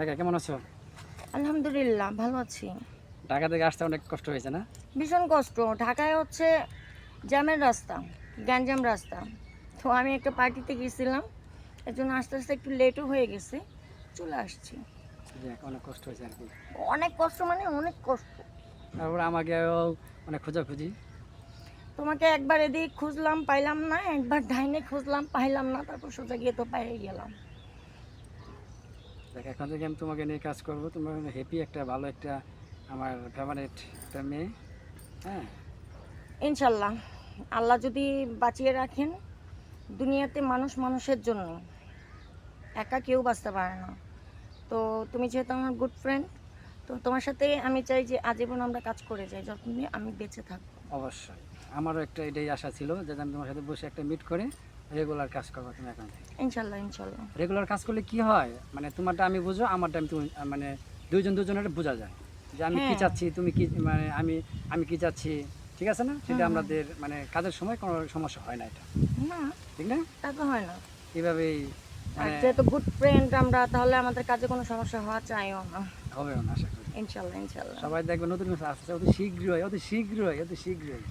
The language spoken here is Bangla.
দেখা কেমন আছো? আলহামদুলিল্লাহ ভালো আছি। ঢাকা থেকে আসতে অনেক কষ্ট হয়েছে না? ভীষণ কষ্ট। ঢাকায় হচ্ছে জ্যামের রাস্তা গ্যাঞ্জাম রাস্তা। তো আমি একটা পার্টিতে গেছিলাম এর জন্য আস্তে আস্তে একটু লেটও হয়ে গেছে চলে আসছি। অনেক কষ্ট হয়েছে আর কি। অনেক কষ্ট মানে অনেক কষ্ট। তারপর আমাকেও অনেক খোঁজাখুঁজি। তোমাকে একবার এদিক খুঁজলাম পাইলাম না একবার ডাইনে খুঁজলাম পাইলাম না তারপর সোজা গিয়ে তো পাইয়ে গেলাম। দেখ এখন থেকে আমি তোমাকে নিয়ে কাজ করব। তোমার হ্যাপি একটা ভালো একটা আমার ফেভারিট একটা মেয়ে হ্যাঁ? ইনশাল্লাহ। আল্লাহ যদি বাঁচিয়ে রাখেন দুনিয়াতে মানুষ মানুষের জন্য। একা কেউ বাঁচতে পারে না। তো তুমি যেহেতু আমার গুড ফ্রেন্ড তো তোমার সাথে আমি চাই যে আজীবন আমরা কাজ করে যাই যতদিন আমি বেঁচে থাকব। অবশ্যই। আমারও একটা এটাই আশা ছিল যে আমি তোমার সাথে বসে একটা মিট করে। রেগুলার কাজ করব তুমি এখন থেকে? ইনশাল্লাহ ইনশাল্লাহ। রেগুলার কাজ করলে কি হয়? মানে তোমারটা আমি বুঝো আমারটা আমি মানে দুইজন দুজনের বোঝা যায়। যে আমি কি হ্যাঁ। চাচ্ছি তুমি কি মানে আমি আমি কি চাচ্ছি ঠিক আছে না? সেটা আমাদের মানে কাজের সময় কোনো সমস্যা হয় না এটা। না ঠিক না? তা তো হয় না। এইভাবেই আর মানে যেহেতু গুড ফ্রেন্ড আমরা তাহলে আমাদের কাজে কোনো সমস্যা হওয়া চাইও না। হবে না আশা করি। ইনশাল্লাহ ইনশাল্লাহ। সবাই দেখবে নতুন আসছে অতি শীঘ্রই অতি শীঘ্রই অতি শীঘ্রই।